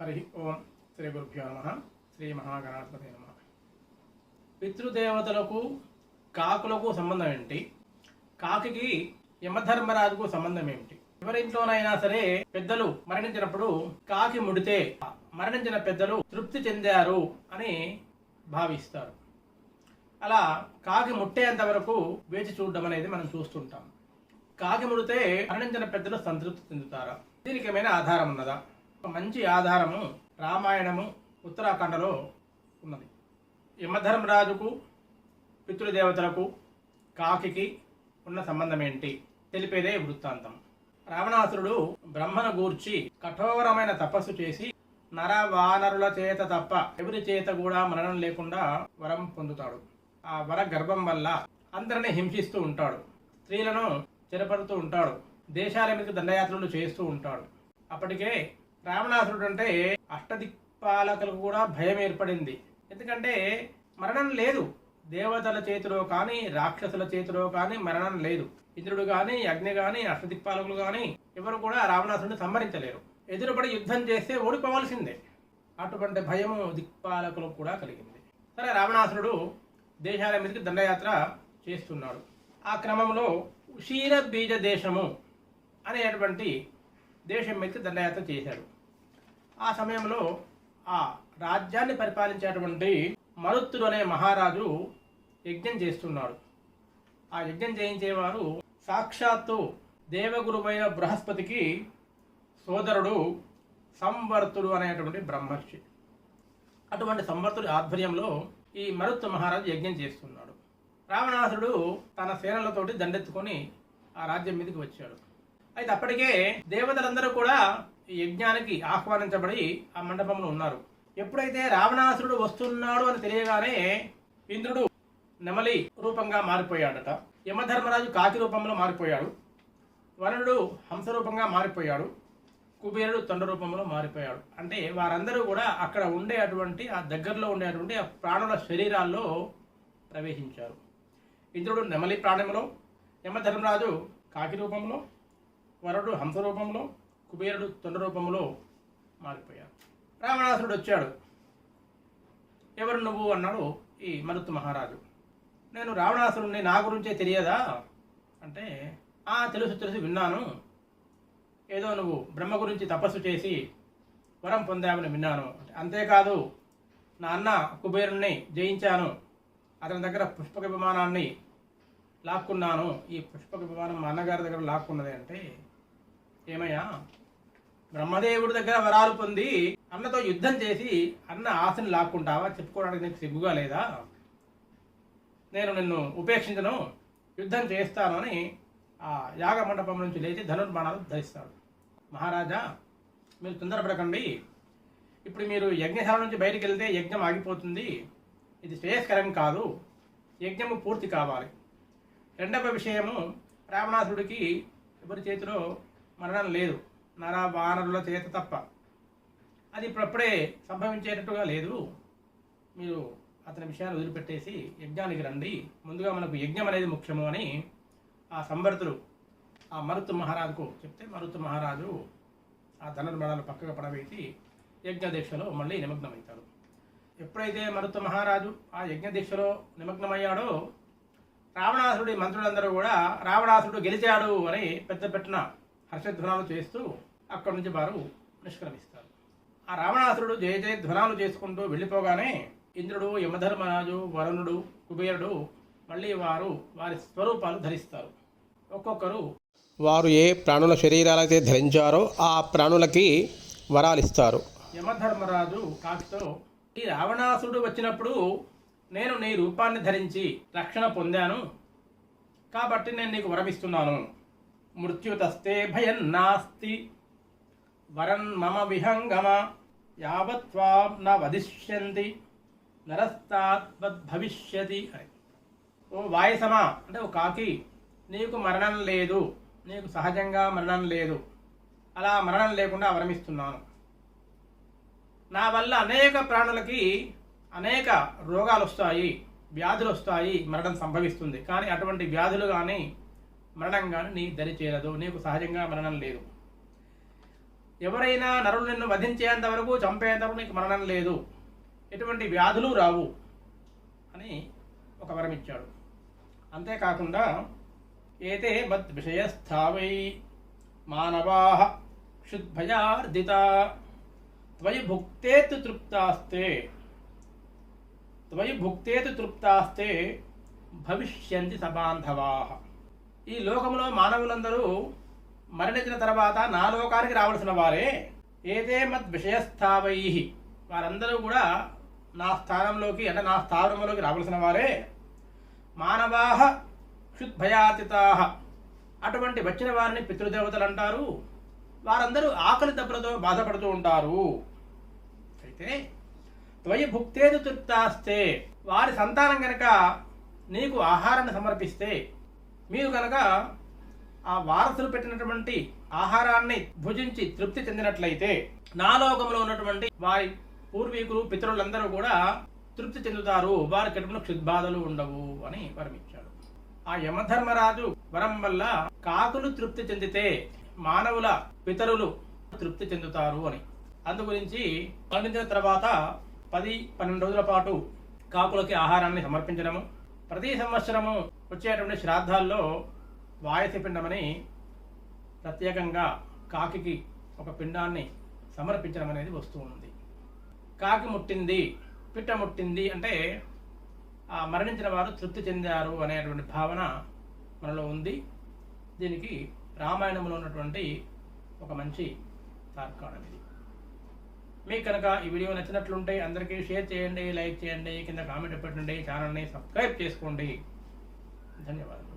హరి ఓం శ్రీ గురుభ్యో నమ శ్రీ మహాగణాధిపతి నమ పితృదేవతలకు కాకులకు సంబంధం ఏంటి? కాకి యమధర్మరాజుకు సంబంధం ఏమిటి ఎవరింట్లోనైనా సరే పెద్దలు మరణించినప్పుడు కాకి ముడితే మరణించిన పెద్దలు తృప్తి చెందారు అని భావిస్తారు. అలా కాకి ముట్టేంత వరకు వేచి చూడడం అనేది మనం చూస్తుంటాం. కాకి ముడితే మరణించిన పెద్దలు సంతృప్తి చెందుతారా? దీనికి ఏమైనా ఆధారం ఉన్నదా? మంచి ఆధారము రామాయణము ఉత్తరాఖండలో ఉన్నది. యమధర్మరాజుకు పితృదేవతలకు కాకికి ఉన్న సంబంధం ఏంటి తెలిపేదే వృత్తాంతం. రావణాసురుడు బ్రహ్మను గూర్చి కఠోరమైన తపస్సు చేసి నర వానరుల చేత తప్ప ఎవరి చేత కూడా మరణం లేకుండా వరం పొందుతాడు. ఆ వర గర్భం వల్ల అందరిని హింసిస్తూ ఉంటాడు. స్త్రీలను చెరపడుతూ ఉంటాడు. దేశాల మీద దండయాత్రలు చేస్తూ ఉంటాడు. అప్పటికే రావణాసురుడు అంటే అష్టదిక్పాలకులకు కూడా భయం ఏర్పడింది. ఎందుకంటే మరణం లేదు. దేవతల చేతిలో కానీ రాక్షసుల చేతిలో కానీ మరణం లేదు. ఇంద్రుడు కానీ అగ్ని కానీ అష్టదిక్పాలకులు కానీ ఎవరు కూడా రావణాసురుడిని సంహరించలేరు. ఎదురుపడి యుద్ధం చేస్తే ఓడిపోవాల్సిందే. అటువంటి భయము దిక్పాలకులకు కూడా కలిగింది. సరే రావణాసురుడు దేశాల మీదకి దండయాత్ర చేస్తున్నాడు. ఆ క్రమంలో ఉషీర బీజ దేశము అనేటువంటి దేశం మీదకి దండయాత్ర చేశారు. ఆ సమయంలో ఆ రాజ్యాన్ని పరిపాలించేటువంటి మరుత్తుడు అనే మహారాజు యజ్ఞం చేస్తున్నాడు. ఆ యజ్ఞం చేయించేవారు సాక్షాత్తు దేవగురువైన బృహస్పతికి సోదరుడు సంవర్తుడు అనేటువంటి బ్రహ్మర్షి. అటువంటి సంవర్తుడి ఆధ్వర్యంలో ఈ మరుత్తు మహారాజు యజ్ఞం చేస్తున్నాడు. రావణాసుడు తన సేనలతోటి దండెత్తుకొని ఆ రాజ్యం మీదకి వచ్చాడు. అయితే అప్పటికే దేవతలందరూ కూడా ఈ యజ్ఞానికి ఆహ్వానించబడి ఆ మండపంలో ఉన్నారు. ఎప్పుడైతే రావణాసురుడు వస్తున్నాడు అని తెలియగానే ఇంద్రుడు నెమలి రూపంగా మారిపోయాడట. యమధర్మరాజు కాకి రూపంలో మారిపోయాడు. వరుణుడు హంస రూపంగా మారిపోయాడు. కుబేరుడు తొండ రూపంలో మారిపోయాడు. అంటే వారందరూ కూడా అక్కడ ఉండేటువంటి ఆ దగ్గరలో ఉండేటువంటి ఆ ప్రాణుల శరీరాల్లో ప్రవేశించారు. ఇంద్రుడు నెమలి ప్రాణంలో యమధర్మరాజు కాకి రూపంలో వరుడు హంస రూపంలో కుబేరుడు తొండ రూపంలో మారిపోయారు రావణాసురుడు వచ్చాడు. ఎవరు నువ్వు అన్నాడు ఈ మరుత్ మహారాజు. నేను రావణాసురుణ్ణి నా గురించే తెలియదా? అంటే ఆ తెలుసు తెలుసు విన్నాను. ఏదో నువ్వు బ్రహ్మ గురించి తపస్సు చేసి వరం పొందామని విన్నాను. అంతేకాదు నా అన్న కుబేరుణ్ణి జయించాను. అతని దగ్గర పుష్పక విమానాన్ని లాక్కున్నాను. ఈ పుష్పక విమానం మా అన్నగారి దగ్గర లాక్కున్నది అంటే ఏమయ్యా? బ్రహ్మదేవుడి దగ్గర వరాలు పొంది అన్నతో యుద్ధం చేసి అన్న ఆశను లాక్కుంటావా? చెప్పుకోవడానికి నీకు సిగ్గుగా లేదా? నేను నిన్ను ఉపేక్షించను యుద్ధం చేస్తాను అని ఆ యాగ మండపం నుంచి లేచి ధనుర్బాణాలు ధరిస్తాడు. మహారాజా మీరు తొందరపడకండి. ఇప్పుడు మీరు యజ్ఞశాల నుంచి బయటికి వెళ్తే యజ్ఞం ఆగిపోతుంది. ఇది శ్రేయస్కరం కాదు యజ్ఞము పూర్తి కావాలి. రెండవ విషయము రావణాసుడికి ఎవరి చేతిలో మరణం లేదు. నర వానరుల చేత తప్ప. అది ఇప్పుడప్పుడే సంభవించేటట్టుగా లేదు. మీరు అతని విషయాన్ని వదిలిపెట్టేసి యజ్ఞానికి రండి. ముందుగా మనకు యజ్ఞం అనేది ముఖ్యము అని ఆ సంవర్తుడు ఆ మరుతు మహారాజుకు చెప్తే మరుతు మహారాజు ఆ ధనుర్మణాలు పక్కగా పడవేసి యజ్ఞ దీక్షలో మళ్ళీ నిమగ్నమవుతాడు. ఎప్పుడైతే మరుత్ మహారాజు ఆ యజ్ఞ దీక్షలో నిమగ్నమయ్యాడో రావణాసురుడి మంత్రులందరూ కూడా రావణాసురుడు గెలిచాడు అని పెద్ద పెట్టిన హర్షధ్వనాలు చేస్తూ అక్కడి నుంచి వారు నిష్క్రమిస్తారు. ఆ రావణాసురుడు జయ జయ ధ్వనాలు చేసుకుంటూ వెళ్ళిపోగానే ఇంద్రుడు యమధర్మరాజు వరుణుడు కుబేరుడు మళ్ళీ వారు వారి స్వరూపాలు ధరిస్తారు. ఒక్కొక్కరు వారు ఏ ప్రాణుల శరీరాలైతే ధరించారో ఆ ప్రాణులకి వరాలిస్తారు యమధర్మరాజు కాకితో ఈ రావణాసురుడు వచ్చినప్పుడు నేను నీ రూపాన్ని ధరించి రక్షణ పొందాను. కాబట్టి నేను నీకు వరమిస్తున్నాను మృత్యుతస్తే భయం నాస్తి వరం మమ విహంగమ యావత్వాం న వదిష్యంతి నరస్తాద్భవిష్యతి అని. ఓ వాయసమా? అంటే ఓ కాకి నీకు మరణం లేదు నీకు సహజంగా మరణం లేదు అలా మరణం లేకుండా వరమిస్తున్నాను నా వల్ల అనేక ప్రాణులకి అనేక రోగాలు వస్తాయి వ్యాధులు వస్తాయి మరణం సంభవిస్తుంది. కానీ అటువంటి వ్యాధులు కానీ మరణం కానీ నీ దరి చేరదు నీకు సహజంగా మరణం లేదు. ఎవరైనా నరులు నిన్ను వధించేంత వరకు చంపేంత వరకు నీకు మరణం లేదు. ఎటువంటి వ్యాధులు రావు అని ఒక వరం ఇచ్చాడు. అంతేకాకుండా ఏతే మద్ విషయస్థావై మానవా క్షుద్భయార్దిత త్వయి భుక్తేతు తృప్తాస్తే త్వయి భుక్తేతు తృప్తాస్తే భవిష్యంతి సబాంధవా ఈ లోకంలో మానవులందరూ మరణించిన తర్వాత నా లోకానికి రావలసిన వారే. ఏదే మత్ విషయస్థావై. వారందరూ కూడా నా స్థానంలోకి అంటే నా స్థావరంలోకి రావలసిన వారే. మానవాహ క్షుద్భయాతితా. అటువంటి వచ్చిన వారిని పితృదేవతలు అంటారు. వారందరూ ఆకలి దెబ్బలతో బాధపడుతూ ఉంటారు. అయితే త్వయి భుక్తేదు తృప్తాస్తే. వారి సంతానం కనుక నీకు ఆహారాన్ని సమర్పిస్తే మీరు కనుక ఆ వారసులు పెట్టినటువంటి ఆహారాన్ని భుజించి తృప్తి చెందినట్లయితే నాలోకంలో ఉన్నటువంటి వారి పూర్వీకులు పితరులందరూ కూడా తృప్తి చెందుతారు. వారి కడుపున క్షుద్బాధలు ఉండవు అని వరమిచ్చాడు. ఆ యమధర్మరాజు వరం వల్ల కాకులు తృప్తి చెందితే మానవుల పితరులు తృప్తి చెందుతారు అని. అందు గురించి పండించిన తర్వాత పది పన్నెండు రోజుల పాటు కాకులకి ఆహారాన్ని సమర్పించడము ప్రతి సంవత్సరము వచ్చేటువంటి శ్రాద్ధాల్లో వాయసి పిండమని ప్రత్యేకంగా కాకికి ఒక పిండాన్ని సమర్పించడం అనేది వస్తూ ఉంది. కాకి ముట్టింది పిట్ట ముట్టింది అంటే ఆ మరణించిన వారు తృప్తి చెందారు అనేటువంటి భావన మనలో ఉంది. దీనికి రామాయణంలో ఉన్నటువంటి ఒక మంచి తార్కాణం ఇది. మీకు కనుక ఈ వీడియో నచ్చినట్లుంటే అందరికీ షేర్ చేయండి లైక్ చేయండి కింద కామెంట్ పెట్టండి ఛానల్ని సబ్స్క్రైబ్ చేసుకోండి. 種は